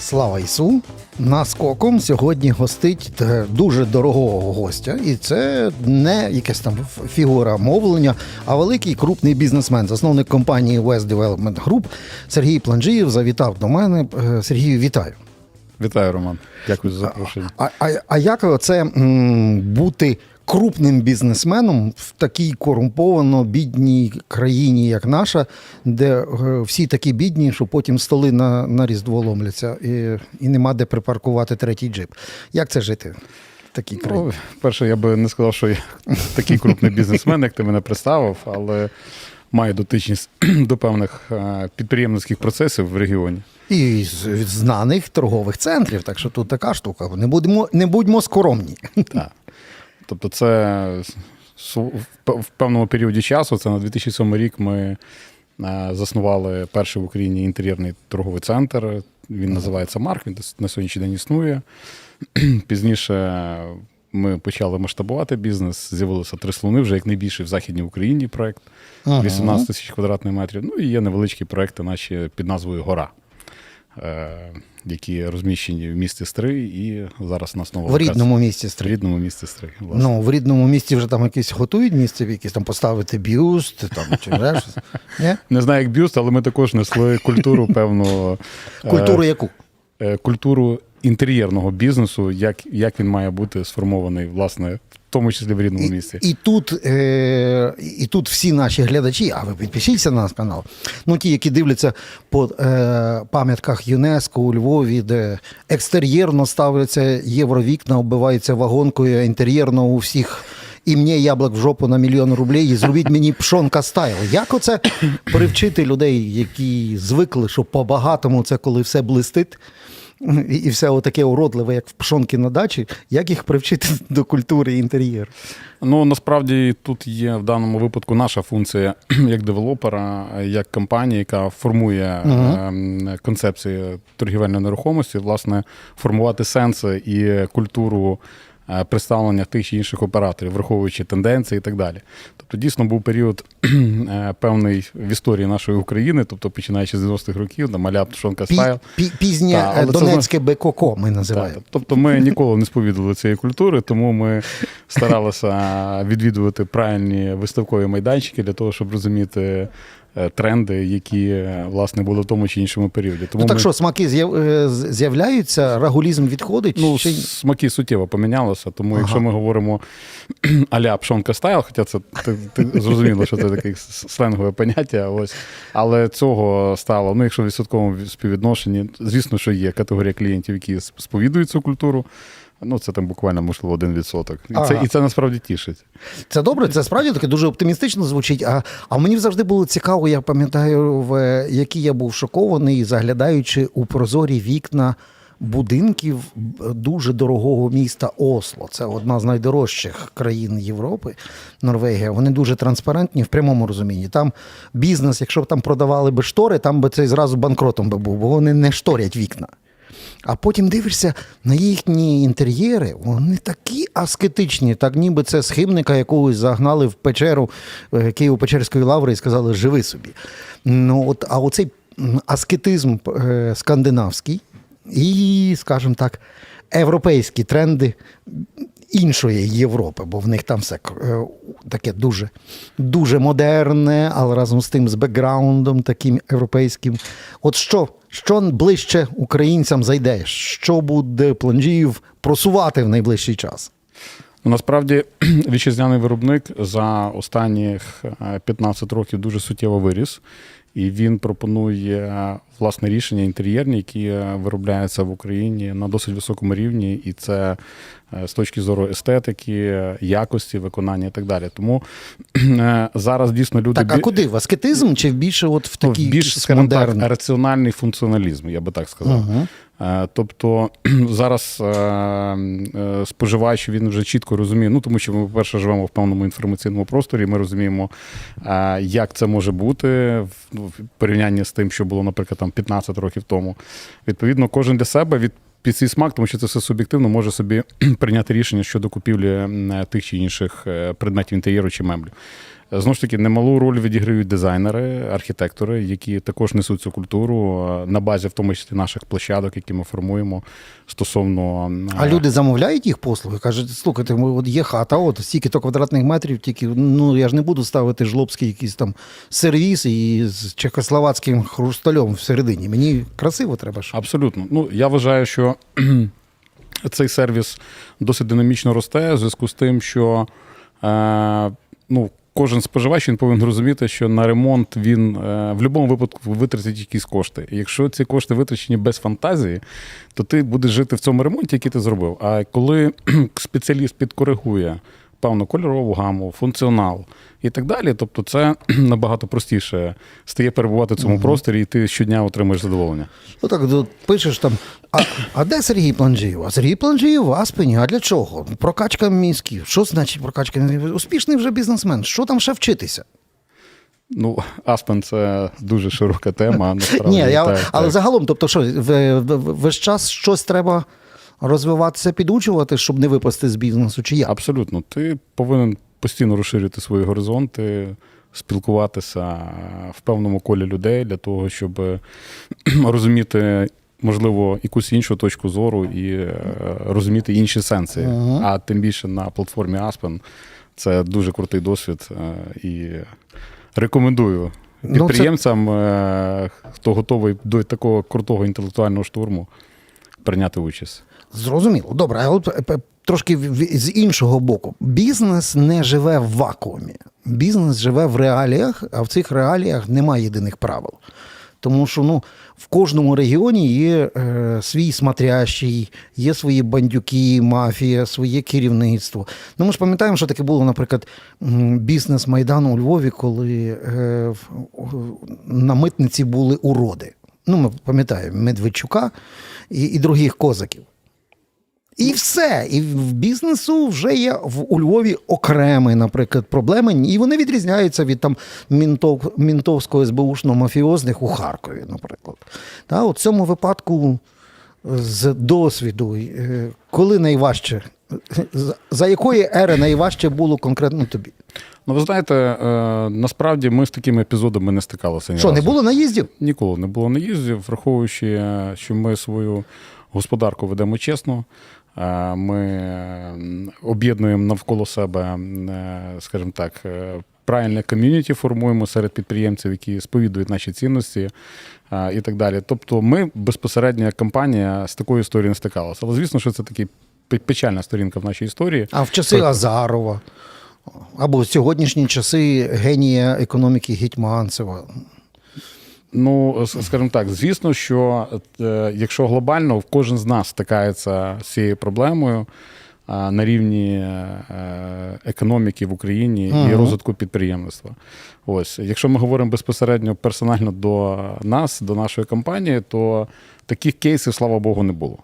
Слава Ісу! Наскоком сьогодні гостить е, дуже дорогого гостя, і це не якась там фігура мовлення, а великий крупний бізнесмен, засновник компанії West Development Group Сергій Планжієв завітав до мене. Е, Сергію, вітаю. Вітаю, Роман. Дякую за запрошення. А, а, а як це м, бути крупним бізнесменом в такій корумповано бідній країні, як наша, де е, всі такі бідні, що потім столи на, на різдво ломляться і, і нема де припаркувати третій джип? Як це жити такій країні? Ну, перше, я би не сказав, що я такий крупний бізнесмен, як ти мене представив, але маю дотичність до певних е, підприємницьких процесів в регіоні. І з від знаних торгових центрів, так що тут така штука. Не будемо, не будьмо скоромні. Так. Тобто, це в певному періоді часу, це на 2007 рік, ми е, заснували перший в Україні інтер'єрний торговий центр. Він називається Марк, він на сьогоднішній день існує. Пізніше ми почали масштабувати бізнес. З'явилося три слони, вже як найбільший в Західній Україні проект. 18 тисяч квадратних метрів. Ну і є невеличкі проекти наші під назвою Гора, які розміщені в місті Стрий, і зараз нас нова В рідному місті в рідному місті Стрий. власне. Ну, в рідному місті вже там якісь готують місце, якісь там поставити бюст, там чи щось. Ні? Не знаю, як бюст, але ми також несли культуру, певну е, Культуру яку? е, культуру інтер'єрного бізнесу, як, як він має бути сформований, власне, тому числі в рідному місті. І, і, тут, е, і тут всі наші глядачі, а ви підпишіться на наш канал. Ну, ті, які дивляться по е, пам'ятках ЮНЕСКО у Львові, де екстер'єрно ставляться євровікна, оббиваються вагонкою, інтер'єрно у всіх. І мені яблук в жопу на мільйон рублей, і зробіть мені пшонка стайл. Як оце привчити людей, які звикли, що по-багатому це коли все блистить, і, і все отаке уродливе, як в пшонки на дачі, як їх привчити до культури інтер'єру? Ну насправді тут є в даному випадку наша функція як девелопера, як компанії, яка формує е, концепції торгівельної нерухомості, власне, формувати сенси і культуру представлення тих чи інших операторів, враховуючи тенденції і так далі. Тобто, дійсно був період е, певний в історії нашої України, тобто починаючи з 90-х років, там маля Пшонка Пі, Стайл. пізнє Та, е, це Донецьке БКК ми називаємо. тобто ми ніколи не сповідували цієї культури, тому ми старалися відвідувати правильні виставкові майданчики для того, щоб розуміти е, тренди, які е, власне були в тому чи іншому періоді. Тому Ну так ми- що, смаки з'яв- е, з'являються, рагулізм відходить? Ну, чи... смаки суттєво помінялися, тому якщо ми говоримо аля пшонка стайл, хоча це ти, ти зрозуміло, що це таке сленгове поняття, ось але цього стало. Ну, якщо в відсотковому співвідношенні, звісно, що є категорія клієнтів, які сповідують цю культуру. Ну, це там буквально можливо один відсоток. І це, і це насправді тішить. Це добре, це справді таке дуже оптимістично звучить. А, а мені завжди було цікаво, я пам'ятаю, в які я був шокований, заглядаючи у прозорі вікна будинків дуже дорогого міста Осло. Це одна з найдорожчих країн Європи, Норвегія. Вони дуже транспарентні в прямому розумінні. Там бізнес, якщо б там продавали би штори, там би цей зразу банкротом би був, бо вони не шторять вікна. А потім дивишся на їхні інтер'єри, вони такі аскетичні, так ніби це схимника якогось загнали в печеру е, Києво-Печерської лаври і сказали живи собі. Ну, от, а оцей аскетизм е, скандинавський і, скажімо так, європейські тренди іншої Європи, бо в них там все е, таке дуже, дуже модерне, але разом з тим з бекграундом таким європейським. От що, що ближче українцям зайде? Що буде Планжіїв просувати в найближчий час? Ну, насправді вітчизняний виробник за останніх е, 15 років дуже суттєво виріс, і він пропонує власне рішення інтер'єрні, які е, виробляються в Україні на досить високому рівні, і це е, з точки зору естетики, е, якості, виконання і так далі. Тому е, зараз дійсно люди Так, а куди? В аскетизм чи більше от в такий більш так, раціональний функціоналізм, я би так сказав. Е, Тобто зараз е, е, споживач він вже чітко розуміє, ну тому що ми, по-перше, живемо в певному інформаційному просторі. Ми розуміємо, е, як це може бути в порівнянні з тим, що було, наприклад, там 15 років тому. Відповідно, кожен для себе від під свій смак, тому що це все суб'єктивно, може собі прийняти рішення щодо купівлі тих чи інших е, предметів інтер'єру чи меблів. Знову ж таки, немалу роль відіграють дизайнери, архітектори, які також несуть цю культуру е, на базі, в тому числі наших площадок, які ми формуємо стосовно е, А люди замовляють їх послуги? Кажуть, слухайте, от є хата, от стільки то квадратних метрів, тільки ну я ж не буду ставити жлобський якийсь там сервіс і з чехословацьким хрустальом всередині. Мені красиво треба. Щоб... Абсолютно. Ну я вважаю, що цей сервіс досить динамічно росте в зв'язку з тим, що е, ну. Кожен споживач він повинен розуміти, що на ремонт він е, в будь-якому випадку витратить якісь кошти. І якщо ці кошти витрачені без фантазії, то ти будеш жити в цьому ремонті, який ти зробив. А коли спеціаліст підкоригує певну кольорову гаму, функціонал і так далі, тобто це набагато простіше стає перебувати в цьому просторі, і ти щодня отримуєш задоволення. Ну так пишеш там. А, а де Сергій Планжієв? А Сергій Планжієв в Аспені. А для чого? Прокачка мізків. Що значить прокачка мізків? Успішний вже бізнесмен. Що там ще вчитися? Ну, Аспен це дуже широка тема. Насправді, Ні, я, так, але так. загалом, тобто, що весь час щось треба розвиватися, підучувати, щоб не випасти з бізнесу, чи як? Абсолютно. Ти повинен постійно розширити свої горизонти, спілкуватися в певному колі людей для того, щоб розуміти, можливо, якусь іншу точку зору і е, розуміти інші сенси. А тим більше на платформі Aspen це дуже крутий досвід е, і рекомендую. Ну, це- Підприємцям, е, хто готовий до такого крутого інтелектуального штурму, прийняти участь. Зрозуміло. Добре, а от е, трошки з іншого боку. Бізнес не живе в вакуумі. Бізнес живе в реаліях, а в цих реаліях немає єдиних правил. Тому що ну, в кожному регіоні є е, свій смотрящий, є свої бандюки, мафія, своє керівництво. Ну, ми ж пам'ятаємо, що таке було, наприклад, бізнес Майдану у Львові, коли е, на митниці були уроди. Ну, ми пам'ятаємо Медведчука і, і других козаків. І все. І в бізнесу вже є в у Львові окремі, наприклад, проблеми, і вони відрізняються від там мінтов, мінтовського СБУшно мафіозних у Харкові, наприклад. Та, от в цьому випадку з досвіду, е, коли найважче, за- якої ери найважче було конкретно тобі? Ну, ви знаєте, е, насправді ми з такими епізодами не стикалися. Ні Що, не було наїздів? Ніколи не було наїздів, враховуючи, е, що ми свою господарку ведемо чесно. Е, Ми об'єднуємо навколо себе, е, скажімо так, е, правильне ком'юніті формуємо серед підприємців, які сповідують наші цінності і так далі. Тобто, ми безпосередньо як компанія з такою історією не стикалися. Але звісно, що це такий печальна сторінка в нашій історії. А в часи Азарова, або в сьогоднішні часи генія економіки Гетьманцева. Ну, скажімо так, звісно, що е, якщо глобально кожен з нас стикається з цією проблемою на рівні е, економіки в Україні і розвитку підприємництва. Ось, якщо ми говоримо безпосередньо персонально до нас, до нашої компанії, то таких кейсів, слава Богу, не було.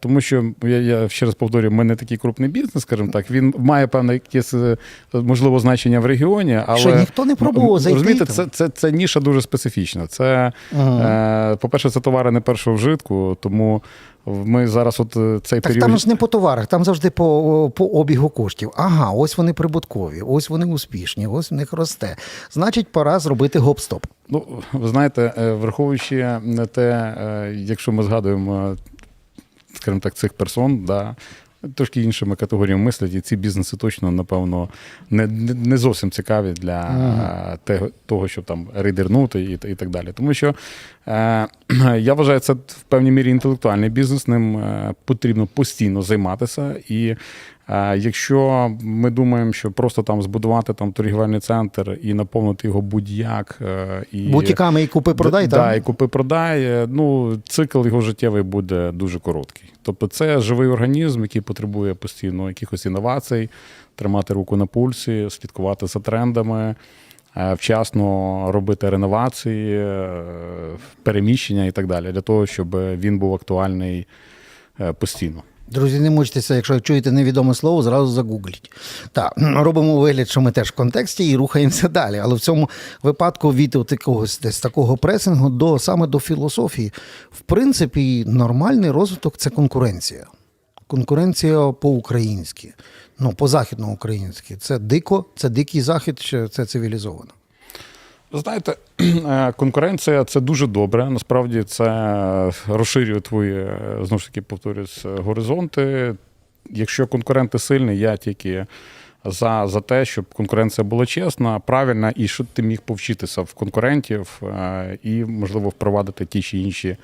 Тому що я, я ще раз повторюю, ми не такий крупний бізнес, скажімо так. Він має певне якесь е, можливо значення в регіоні, але Що ніхто не пробував зайти Розумієте, це, це, це ніша дуже специфічна. Це, е, по-перше, це товари не першого вжитку, тому ми зараз, от е, цей Так період. там ж не по товарах, там завжди по, по обігу коштів. Ага, ось вони прибуткові, ось вони успішні, ось в них росте. Значить, пора зробити гоп-стоп. Ну, ви знаєте, враховуючи те, якщо ми згадуємо, скажімо так, цих персон, да, трошки іншими категоріями мислять, і ці бізнеси точно, напевно, не, не зовсім цікаві для ага. те- того, щоб там рейдернути і, і так далі. Тому що е, я вважаю, це в певній мірі інтелектуальний бізнес, ним е, потрібно постійно займатися. І е, якщо ми думаємо, що просто там збудувати там торгівельний центр і наповнити його будь-як е, і Бутіками і купи-продай, да, так? і купи-продай. е, Ну, цикл його життєвий буде дуже короткий. Тобто, це живий організм, який потребує постійно якихось інновацій, тримати руку на пульсі, слідкувати за трендами, е, вчасно робити реновації, е, переміщення і так далі, для того, щоб він був актуальний е, постійно. Друзі, не мучтеся, якщо чуєте невідоме слово, зразу загугліть. Так, робимо вигляд, що ми теж в контексті і рухаємося далі. Але в цьому випадку від якогось десь такого пресингу до саме до філософії, в принципі, нормальний розвиток це конкуренція. Конкуренція по-українськи. Ну, по західноукраїнськи. Це дико, це дикий захід, чи це цивілізовано? Знаєте, е, конкуренція це дуже добре. Насправді це розширює твої, е, знову ж таки, повторюсь, горизонти. Якщо конкуренти сильні, я тільки за, за те, щоб конкуренція була чесна, правильна, і щоб ти міг повчитися в конкурентів е, і, можливо, впровадити ті чи інші,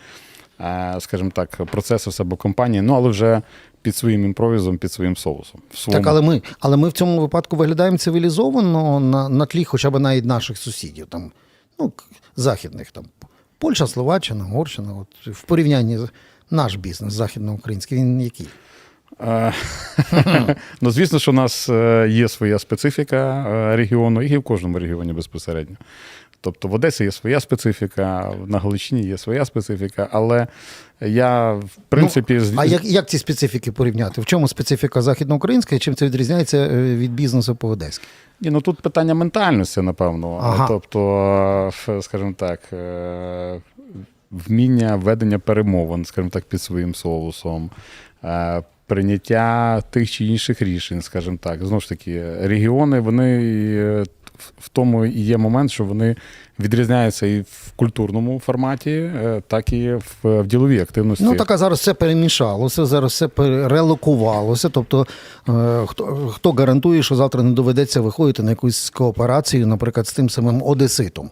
е, скажімо так, процеси в себе компанії, ну але вже під своїм імпровізом, під своїм соусом. В своєму. Так, але ми, але ми в цьому випадку виглядаємо цивілізовано на, на тлі хоча б навіть наших сусідів, там, ну, західних, там, Польща, Словаччина, Угорщина. От, в порівнянні з наш бізнес західноукраїнський, він який? Е, ну, звісно, що у нас е, є своя специфіка е, регіону, і в кожному регіоні безпосередньо. Тобто в Одесі є своя специфіка, на Галичині є своя специфіка, але я, в принципі, Ну, А як, як ці специфіки порівняти? В чому специфіка західноукраїнська і чим це відрізняється е, від бізнесу по одеськи? Ні, ну тут питання ментальності, напевно. Ага. Тобто, скажімо так, е, вміння ведення перемовин, скажімо так, під своїм соусом, е, прийняття тих чи інших рішень, скажімо так. Знову ж таки, регіони, вони в- тому і є момент, що вони відрізняються і в культурному форматі, е, так і в, в діловій активності. Ну так а зараз все перемішалося, зараз все перерелокувалося. Тобто, е, хто, хто гарантує, що завтра не доведеться виходити на якусь кооперацію, наприклад, з тим самим Одеситом.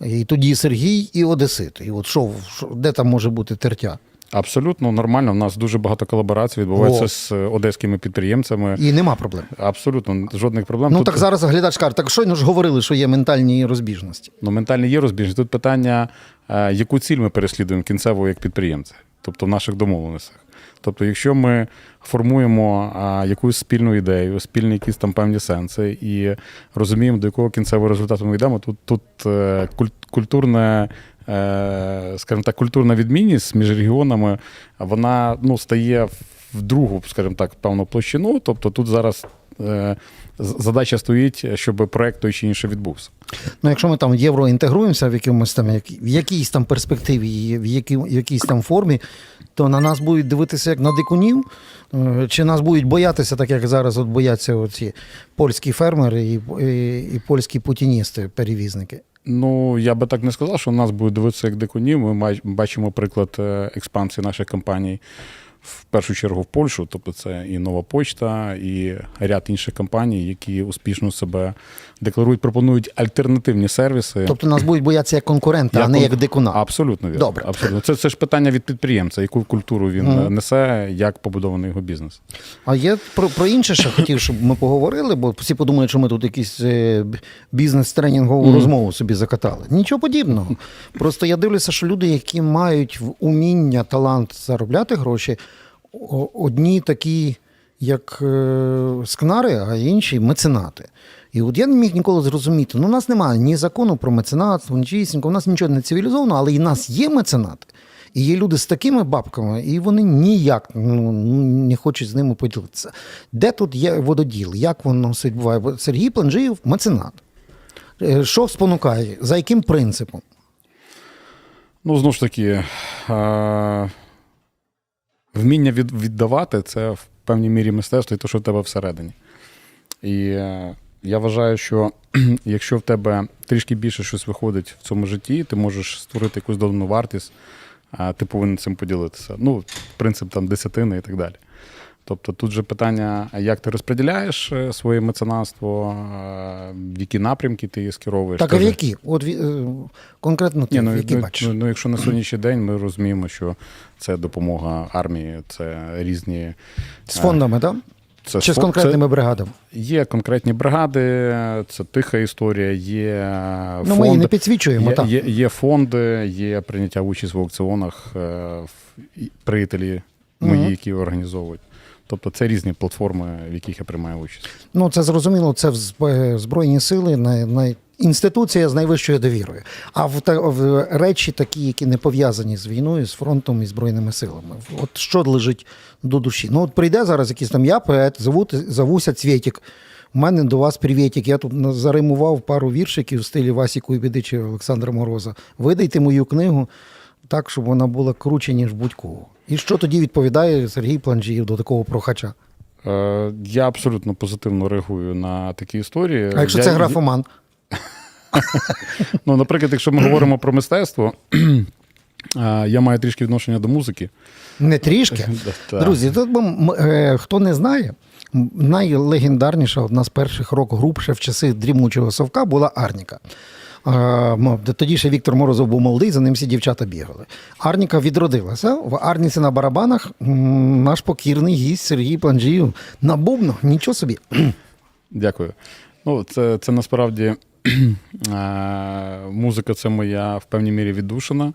І тоді Сергій і Одесит. І от що де там може бути тертя? Абсолютно нормально. У нас дуже багато колаборацій відбувається О. з одеськими підприємцями. І нема проблем. Абсолютно жодних проблем. Ну Тут, так зараз глядач каже, так щойно ж говорили, що є ментальні розбіжності. ну, ментальні є розбіжність. Тут питання, е, яку ціль ми переслідуємо кінцево як підприємці, тобто в наших домовленостях. Тобто, якщо ми формуємо а, якусь спільну ідею, спільні якісь там певні сенси і розуміємо, до якого кінцевого результату ми йдемо, тут, тут е, культурне. Е, Скажімо так, культурна відмінність між регіонами вона ну, стає в другу, скажімо так, певну площину. Тобто тут зараз е, задача стоїть, щоб проект той чи інший відбувся. Ну, якщо ми там євроінтегруємося в якомусь там в якійсь там перспективі, в якійсь там формі, то на нас будуть дивитися як на дикунів, е, чи нас будуть боятися, так як зараз от бояться оці польські фермери і, і, і польські путіністи, перевізники. Ну, я би так не сказав, що нас будуть дивитися як дикунів. Ми бачимо приклад е, експансії наших компаній в першу чергу в Польщу, тобто це і Нова Почта, і ряд інших компаній, які успішно себе декларують, пропонують альтернативні сервіси. Тобто нас будуть боятися як конкурента, а не кон- як дикуна. Абсолютно вірно. Добре. Абсолютно. Це, це ж питання від підприємця, яку культуру він е, несе, як побудований його бізнес. А я про, про інше ще хотів, щоб ми поговорили, бо всі подумають, що ми тут якісь е, бізнес-тренінгову Мгм. розмову собі закатали. Нічого подібного. Просто я дивлюся, що люди, які мають уміння, талант заробляти гроші, одні такі, як е, скнари, а інші меценати. І от я не міг ніколи зрозуміти. Ну, у нас немає ні закону про меценатство, нічого, у нас нічого не цивілізовано, але і нас є меценати. І є люди з такими бабками, і вони ніяк ну, не хочуть з ними поділитися. Де тут є вододіл? Як воно все відбуває? Сергій Планжиєв меценат. Е, Що спонукає? За яким принципом? Ну, знову ж таки, вміння від, віддавати це в певній мірі мистецтво і те, що в тебе всередині. І е, я вважаю, що якщо в тебе трішки більше щось виходить в цьому житті, ти можеш створити якусь додану вартість, а ти повинен цим поділитися. Ну, принцип там десятини і так далі. Тобто тут же питання, як ти розподіляєш е, своє меценатство, е, в які напрямки ти її скеровуєш. Так, а в які? От е, конкретно ти, ні, ну, в які ну, бачиш? ну, ну, якщо на сьогоднішній день ми розуміємо, що це допомога армії, це різні з фондами, так? це Чи з конкретними бригадами? Є конкретні брагади, це тиха історія, є Ну, фонд, ми її не підсвічуємо, є, так. є, є фонди, є прийняття участь в аукціонах, приятелі мої, Мгм. які організовують. Тобто це різні платформи, в яких я приймаю участь. Ну, це зрозуміло, це в Збройні сили, на, на інституція з найвищою довірою. А в, в речі такі, які не пов'язані з війною, з фронтом і Збройними силами. От що лежить до душі? Ну, от прийде зараз якийсь там я, поет, зовут, зовуся Цвєтік. У мене до вас привітик. Я тут заримував пару віршиків в стилі Васі Куйбідича Олександра Мороза. Видайте мою книгу так, щоб вона була круче, ніж будь-кого. І що тоді відповідає Сергій Планжіїв до такого прохача? Е, Я абсолютно позитивно реагую на такі історії. А якщо Я- це графоман? Ну, наприклад, якщо ми говоримо про мистецтво, е, я маю трішки відношення до музики. Не трішки. Друзі, тут е, хто не знає, найлегендарніша одна з перших рок-груп ще в часи дрімучого совка була Арніка. Тоді ще Віктор Морозов був молодий, за ним всі дівчата бігали. Арніка відродилася. В Арніці на барабанах наш покірний гість Сергій Планжіїв на бубнах. Нічого собі. Дякую. Ну, це, це насправді е, музика це моя в певній мірі віддушина.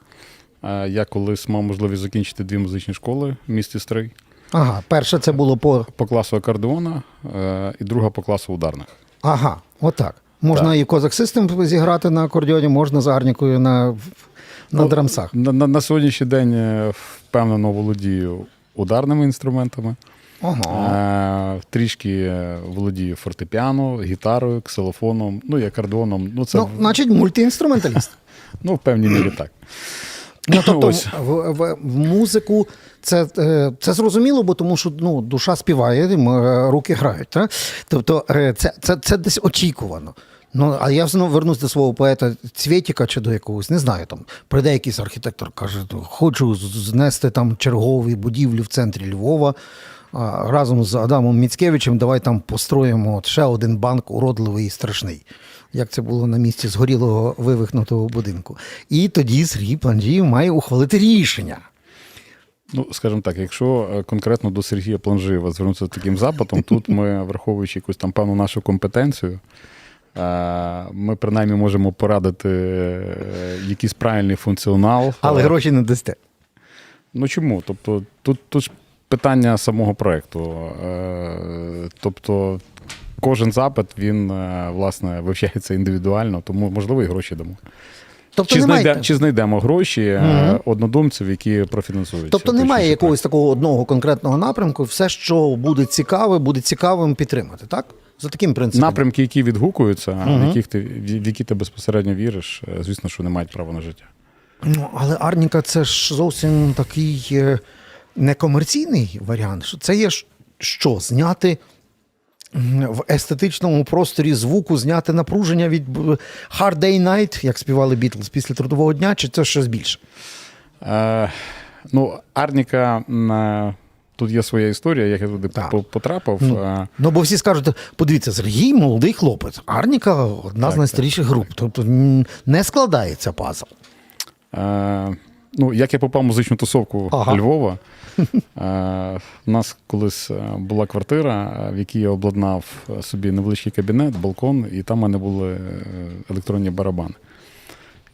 Е, Я колись мав можливість закінчити дві музичні школи в місті Стрий Ага, перше це було по. по класу акордеона е, і друга по класу ударних. Ага, отак. Можна Так. і Козак Систем зіграти на акордіоні, можна за Арнікою на, на Ну, драмсах. На, на, на сьогоднішній день е, впевнено володію ударними інструментами. Ага. Е, трішки е, володію фортепіано, гітарою, ксилофоном, ну і акордеоном. Ну, це Ну, значить, мультиінструменталіст. ну, в певній мірі так. Ну, тобто в, в, в музику це, е, це зрозуміло, бо тому що ну, душа співає, руки грають. Так? Тобто це, це, це десь очікувано. Ну, а я знову вернусь до свого поета Цвєтіка чи до якогось, не знаю, там прийде якийсь архітектор, каже, хочу знести там чергові будівлю в центрі Львова. Разом з Адамом Міцкевичем давай там построїмо от ще один банк уродливий і страшний. Як це було на місці згорілого вивихнутого будинку. І тоді Сергій Планжіїв має ухвалити рішення. Ну, скажімо так, якщо е, конкретно до Сергія Планжиєва звернутися таким запитом, тут ми, враховуючи якусь там певну нашу компетенцію, ми принаймні можемо порадити е, якийсь правильний функціонал. Але Е, гроші не дасте. Ну чому? Тобто, тут, тут ж питання самого проєкту. Е, Тобто, кожен запит він е, власне вивчається індивідуально, тому можливо і гроші дамо. Тобто Чи, знайде, чи знайдемо гроші е, Мгм. однодумців, які профінансують? тобто немає якогось такого одного конкретного напрямку, все, що буде цікаве, буде цікавим підтримати, так? За таким принципом. Напрямки, які відгукуються, Мгм. в, яких ти, в які ти безпосередньо віриш, е, звісно, що не мають права на життя. Ну, але Арніка це ж зовсім такий е, некомерційний варіант. Це є що? Зняти в естетичному просторі звуку, зняти напруження від Hard Day Night, як співали Бітлз після трудового дня, чи це щось більше? Е, ну, Арніка, е, тут є своя історія, як я туди Так. потрапив. Ну, Ну, бо всі скажуть, подивіться, Сергій молодий хлопець. Арніка одна з Так, найстаріших груп. Тобто не складається пазл. Е, ну, як я попав в музичну тусовку Ага. Львова, е, у нас колись була квартира, в якій я обладнав собі невеличкий кабінет, балкон, і там у мене були е, електронні барабани.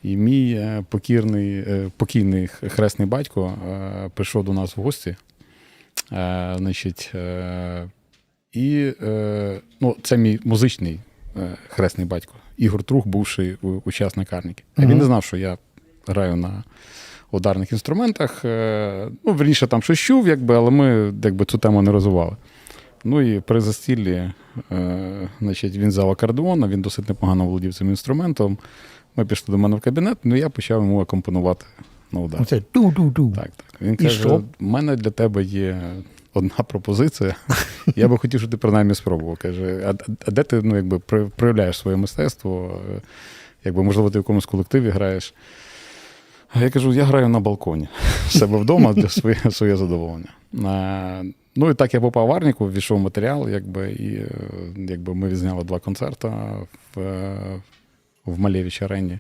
І мій е, покірний, е, покійний хресний батько прийшов до нас в гості. Е, значить, е, і е, ну, це мій музичний е, хресний батько. Ігор Трух, бувший учасник Арніки. Мгм. Він не знав, що я граю на ударних інструментах. Е, Ну, верніше, там щось чув, якби, але ми якби, цю тему не розвивали. Ну і при застіллі, е, значить, він взяв акордеон, він досить непогано володів цим інструментом. Ми пішли до мене в кабінет, ну я почав йому акомпонувати на удар. Оце ту-ту-ту. Так, так. Він І каже: що? в мене для тебе є одна пропозиція. Я би хотів, щоб ти принаймні спробував. Каже, а, а де ти ну, якби, проявляєш своє мистецтво? Якби, можливо, ти в якомусь колективі граєш. А я кажу, я граю на балконі себе вдома для своє, своє задоволення. Е, Ну і так я попав в Арніку, ввійшов матеріал, якби, і якби ми відзняли два концерти в, в Малєвич арені.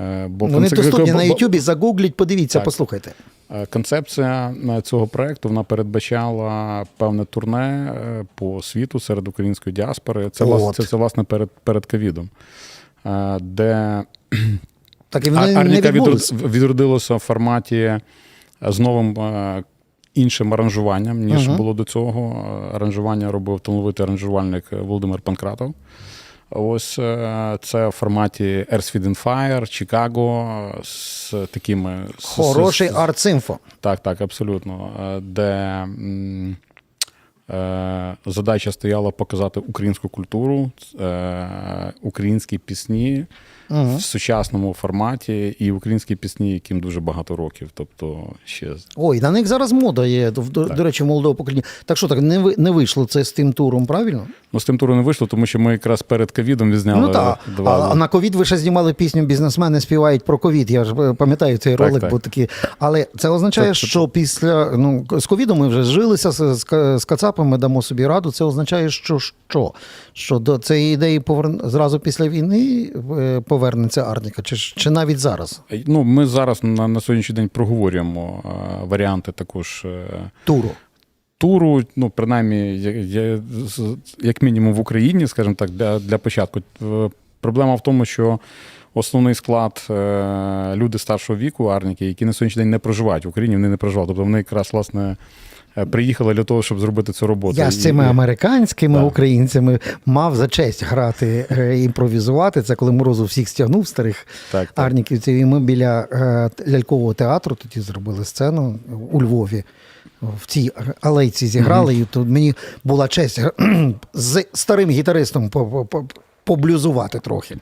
Е, Бо Вони концерт- доступні на Ютубі, загугліть, подивіться, Так. послухайте. Е, Концепція е, цього проекту вона передбачала певне турне е, по світу серед української діаспори. Це, власне, це, це власне перед, перед ковідом, де Так і вони відбулись. відродилося в форматі з новим іншим аранжуванням, ніж Мгм. було до цього. Аранжування робив талановитий аранжувальник Володимир Панкратов. Ось е, це в форматі Earth, Wind and Fire, Чикаго з такими Хороший арт-симфо. так, так, абсолютно. Е, Де е, задача стояла показати українську культуру, е, українські пісні, Мгм. в сучасному форматі, і українські пісні, яким дуже багато років. Тобто ще Ой, на них зараз мода є, до, до, речі, молодого покоління. Так що так, не, ви- не вийшло це з тим туром, правильно? ну, з тим туру не вийшло, тому що ми якраз перед ковідом відзняли ну так. два. А, на ковід ви ще знімали пісню Бізнесмени співають про ковід. Я ж е, пам'ятаю цей ролик, так. бо такі. Але це означає, Так, що після ну, з ковідом ми вже зжилися з, з, з кацапами, дамо собі раду. Це означає, що що? Що до цієї ідеї поверн... зразу після війни е, повернеться Арніка, чи, чи навіть зараз? Ну, ми зараз на, на сьогоднішній день проговорюємо е, варіанти також. е, Туру. туру, ну принаймні, я- я- як мінімум в Україні, скажімо так, для, для початку. Е, Проблема в тому, що основний склад е, люди старшого віку, арніки, які на сьогоднішній день не проживають в Україні, вони не проживали. Тобто вони якраз власне е, приїхали для того, щоб зробити цю роботу. Я з І- цими американськими Так. українцями мав за честь грати, е, імпровізувати. Це коли Морозов всіх стягнув старих Так, так. арніківців. І ми біля е, лялькового театру тоді зробили сцену у Львові. В цій алейці зіграли, і тут мені була честь з старим гітаристом по- по- по- поблюзувати трохи.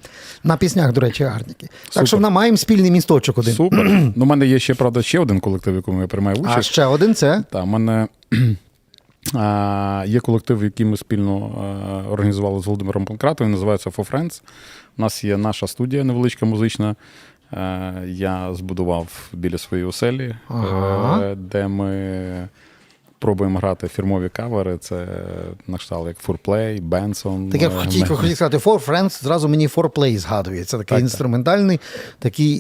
На піснях, до речі, Арніки. Так що ми маємо спільний місточок один. Супер. Ну, у мене є ще, правда, ще один колектив, в якому я приймаю участь. А ще один це. Так, у мене а, є колектив, який ми спільно а, організували з Володимиром Панкратовим, називається For Friends. У нас є наша студія невеличка музична. Е, Я збудував біля своєї оселі, Ага. е, де ми пробуємо грати фірмові кавери. Це на кшталт як Фурплей, Бенсон. Так я е, хотів, хотів сказати, Four Friends, зразу мені Four Play згадує. Це такий Так, інструментальний, такий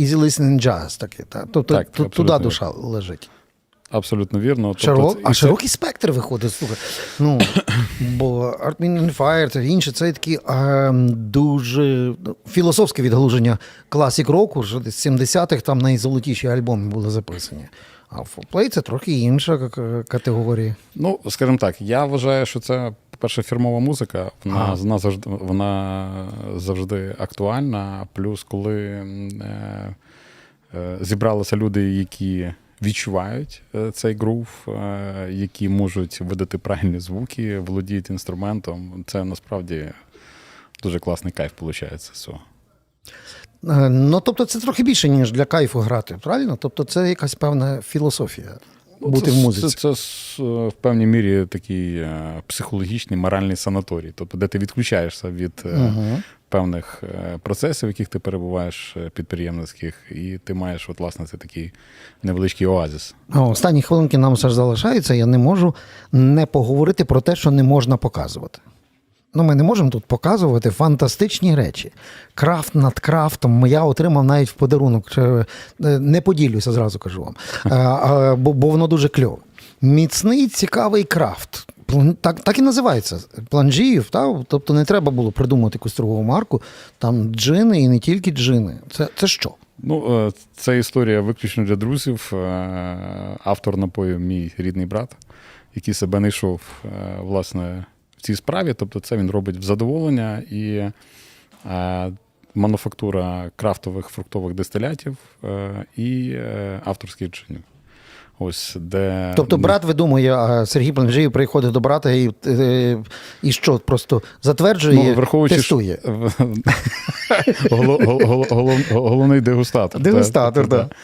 easy listening jazz. Такий, та. Тобто Так, ту- туди душа лежить. Абсолютно вірно. Тобто Широ... це- і А це- широкий спектр виходить, слухай. Ну, бо Art and Fire та інше, це такі ем, дуже ну, філософське відгалуження класік року, що десь 70-х там найзолотіші альбоми були записані. А Four це трохи інша категорія. Ну, скажімо так, я вважаю, що це, по-перше, фірмова музика, вона, Ага. вона, завжди, вона завжди актуальна. Плюс, коли е, е, зібралися люди, які відчувають е, цей грув, е, які можуть видати правильні звуки, володіють інструментом, це насправді дуже класний кайф виходить з цього. Е, Ну, тобто, це трохи більше, ніж для кайфу грати, правильно? Тобто, це якась певна філософія бути Ну, це, в музиці. Це, це, с- в певній мірі такий е, психологічний, моральний санаторій, тобто, де ти відключаєшся від Мгм. певних процесів, в яких ти перебуваєш підприємницьких, і ти маєш, от, власне, це такий невеличкий оазис. А, Останні хвилинки нам все ж залишаються. Я не можу не поговорити про те, що не можна показувати. Ну, ми не можемо тут показувати фантастичні речі. Крафт над крафтом я отримав навіть в подарунок. Е, Не поділюся, зразу кажу вам. А, бо, бо воно дуже кльове. Міцний цікавий крафт. Так, так і називається. Планжіїв, та? тобто не треба було придумати якусь торгову марку. Там джини і не тільки джини. Це, це що? Ну, е, це історія виключно для друзів. Е, Автор напою мій рідний брат, який себе не йшов е, власне в цій справі. Тобто, це він робить в задоволення і е, мануфактура крафтових фруктових дистилятів е, і е, авторських джинів. Ось де Тобто брат видумує, а Сергій Планжіїв приходить до брата і, е, і що, просто затверджує, Ну, враховуючи, тестує. Голо- гол- гол- голов- Головний дегустатор. Дегустатор, так.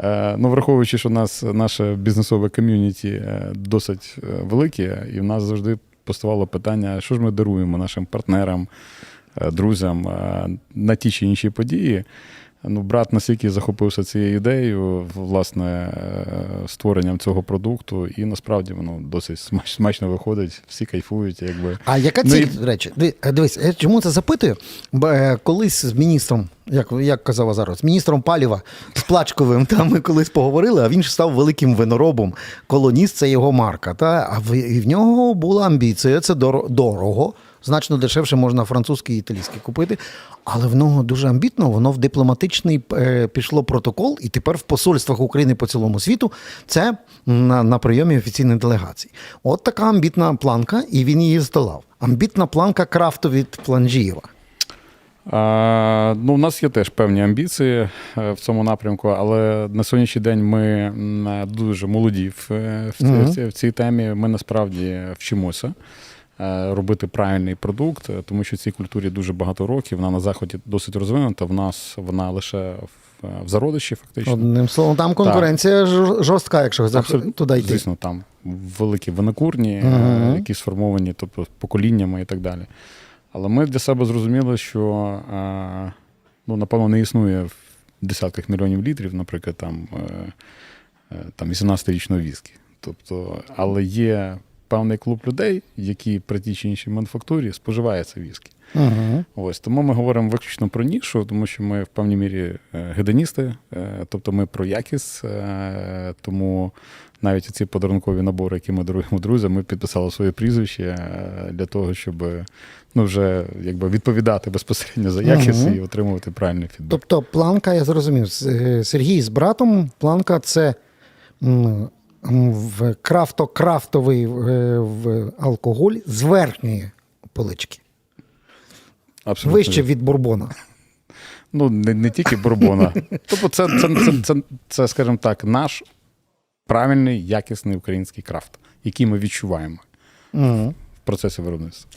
Е, Ну, враховуючи, що у нас наше бізнесове ком'юніті е, досить велике, і в нас завжди поставало питання, що ж ми даруємо нашим партнерам, е, друзям е, на ті чи інші події. Ну, брат настільки захопився цією ідеєю, власне, е, створенням цього продукту, і насправді воно досить смачно виходить, всі кайфують, якби. А яка Ну, і- речі? Е, Дивись, я чому це запитую? Бо е, колись з міністром, як, як казав зараз, з міністром паліва з Плачковим, там ми колись поговорили, а він ж став великим виноробом. Колоніст це його марка. Та? А в, і в нього була амбіція, це дор- дорого. Значно дешевше можна французький і італійський купити, але в нього дуже амбітно, воно в дипломатичний е, пішло протокол, і тепер в посольствах України по цілому світу це на, на прийомі офіційних делегацій. От така амбітна планка, і він її здолав. Амбітна планка крафту від Планжієва. А, ну, у нас є теж певні амбіції е, в цьому напрямку, але на сьогоднішній день ми дуже молоді в, е, в, ці- Мгм. в, в цій темі. Ми насправді вчимося. Е, робити правильний продукт, е, тому що цій культурі дуже багато років. Вона на заході досить розвинута. В нас вона лише в, в зародиші, фактично. Одним словом, там конкуренція жор- жорстка, якщо Абсолютно. туди йти. Звісно, там великі винокурні, е, Мгм. які сформовані тобто, поколіннями і так далі. Але ми для себе зрозуміли, що е, ну, напевно не існує в десятках мільйонів літрів, наприклад, там, е, е, там 18-річного віскі. Тобто, але є певний клуб людей, які при тій чи іншій мануфактурі споживає це віскі. Угу. Ось тому ми говоримо виключно про нішу, тому що ми в певній мірі е, гедоністи, е, тобто ми про якість, е, тому навіть ці подарункові набори, які ми даруємо друзям, ми підписали своє прізвище для того, щоб ну, вже якби відповідати безпосередньо за якість Мгм. і отримувати правильний фідбек. Тобто планка, я зрозумів, Сергій з братом, планка це в крафто-крафтовий е, в алкоголь з верхньої полички, Абсолютно. вище від бурбона. Ну, не, не тільки бурбона. Тобто, це, це, це, це, це, скажімо так, наш правильний, якісний український крафт, який ми відчуваємо Мгм. в процесі виробництва.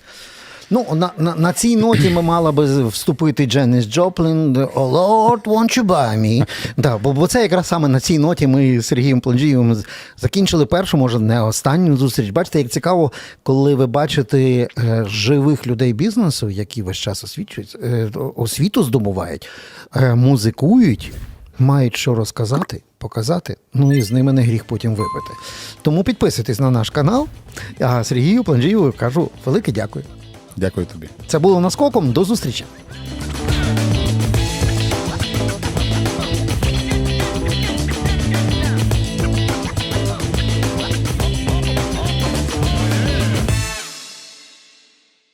Ну, на, на, на цій ноті ми мали би вступити Дженіс Джоплін «Oh Lord, won't you buy me?» Да, бо, бо це якраз саме на цій ноті ми з Сергієм Планджієм з- закінчили першу, може, не останню зустріч. Бачите, як цікаво, коли ви бачите е, живих людей бізнесу, які весь час освічують, е, освіту здобувають, е, музикують, мають що розказати, показати, ну і з ними не гріх потім випити. Тому підписуйтесь на наш канал. А Сергію Планджієву кажу велике дякую. Дякую тобі. Це було наскоком. До зустрічі.